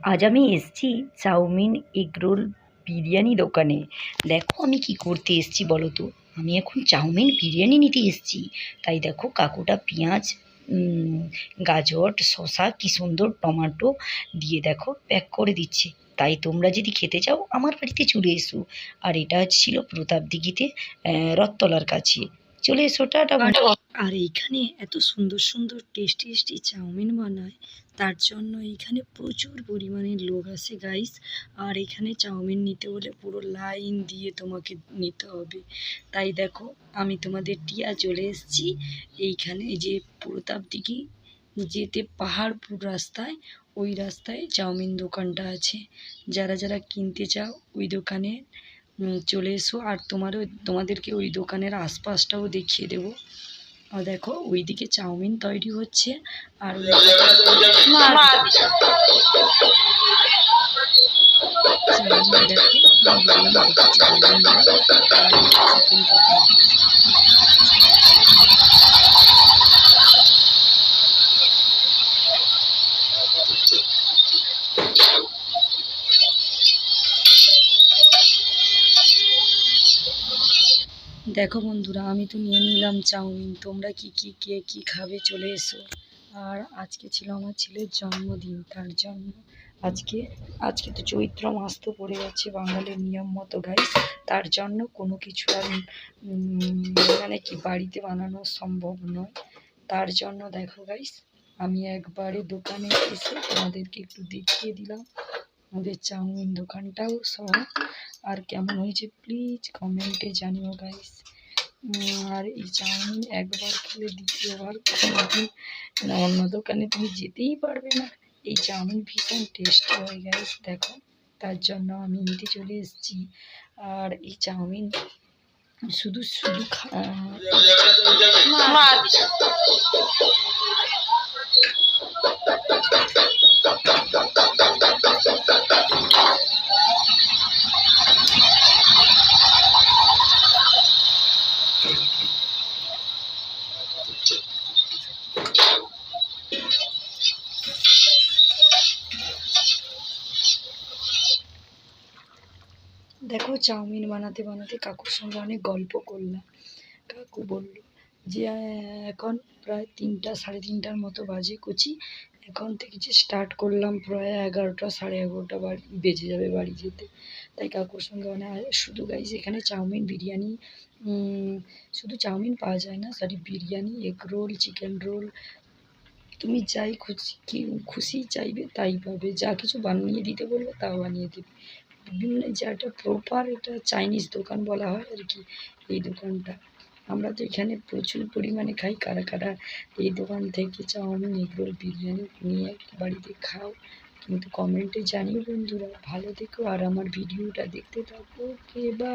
আজ আমি এসেছি চাউমিন এগরোল বিরিয়ানি দোকানে। দেখো আমি কী করতে এসছি বলো তো? আমি এখন চাউমিন বিরিয়ানি নিতে এসেছি। তাই দেখো কাকুটা পেঁয়াজ গাজর, শসা কী সুন্দর টমাটো দিয়ে দেখো প্যাক করে দিচ্ছে। তাই তোমরা যদি খেতে চাও আমার বাড়িতে চলে এসো। আর এটা ছিল প্রতাপদিঘিতে রথতলার কাছে। চলে এসো টাটা আর এইখানে এত সুন্দর সুন্দর টেস্টি টেস্টি চাউমিন বানায় তার জন্য এইখানে প্রচুর পরিমাণে লোক আসে গাইস আর এখানে চাউমিন নিতে হলে পুরো লাইন দিয়ে তোমাকে নিতে হবে। তাই দেখো আমি তোমাদের টিয়া চলে এসেছি। এইখানে যে প্রতাপ দিঘি যেতে পাহাড়পুর রাস্তায় ওই রাস্তায় চাউমিন দোকানটা আছে। যারা যারা কিনতে চাও ওই দোকানে চলে এসো। আর তোমারও, তোমাদেরকে ওই দোকানের আশপাশটাও দেখিয়ে দেব। আর দেখো, ওইদিকে চাউমিন তৈরি হচ্ছে। আর দেখো দেখো বন্ধুরা, আমি তো নিয়ে নিলাম চাউমিন। তোমরা কি কি, কে, কী খাবে চলে এসো। আর আজকে ছিল আমার ছেলের জন্মদিন, তার জন্য আজকে। আজকে তো চৈত্র মাস তো পড়ে যাচ্ছে বাঙালির নিয়ম মতো গাইস তার জন্য কোনো কিছু আর মানে কি বাড়িতে বানানো সম্ভব নয়। তার জন্য দেখো গাইস আমি একবারে দোকানে এসে তোমাদেরকে একটু দেখিয়ে দিলাম। আমাদের চাউমিন দোকানটাও সহ আর কেমন হয়েছে প্লিজ কমেন্টে জানিও গাইস আর এই চাউমিন একবার খেলে দ্বিতীয়বার কোনোদিন অন্য দোকানে তুমি যেতেই পারবে না এই চাউমিন ভীষণ টেস্টি হয় গাইস দেখো তার জন্য আমি নিতে চলে এসেছি আর এই চাউমিন শুধু শুধু দেখো চাউমিন বানাতে বানাতে কাকুর সঙ্গে অনেক গল্প করলাম কাকু বলল, যে, এখন প্রায় তিনটা, সাড়ে তিনটার মতো বাজে কুচি। এখন থেকে যে স্টার্ট করলাম প্রায় এগারোটা, সাড়ে এগারোটা বাড়ি বেজে যাবে বাড়ি যেতে। তাই কাকুর সঙ্গে অনেক শুধু গাইজ এখানে চাউমিন, বিরিয়ানি শুধু চাউমিন পাওয়া যায় না sorry biryani egg roll chicken roll তুমি যাই খুশি, কি, খুশি চাইবে তাই পাবে। যা কিছু বানিয়ে দিতে বলবে তাও বানিয়ে দেবে। বিভিন্ন যেটা প্রপার এটা চাইনিজ দোকান বলা হয় আর কি এই দোকানটা। আমরা তো এখানে প্রচুর পরিমাণে খাই, কারা কারা এই দোকান থেকে চাউমিন, এগরোল, বিরিয়ানি নিয়ে বাড়িতে খাও। কিন্তু কমেন্টে জানিও বন্ধুরা, ভালো থেকো আর আমার ভিডিওটা দেখতে থাকো। কে বা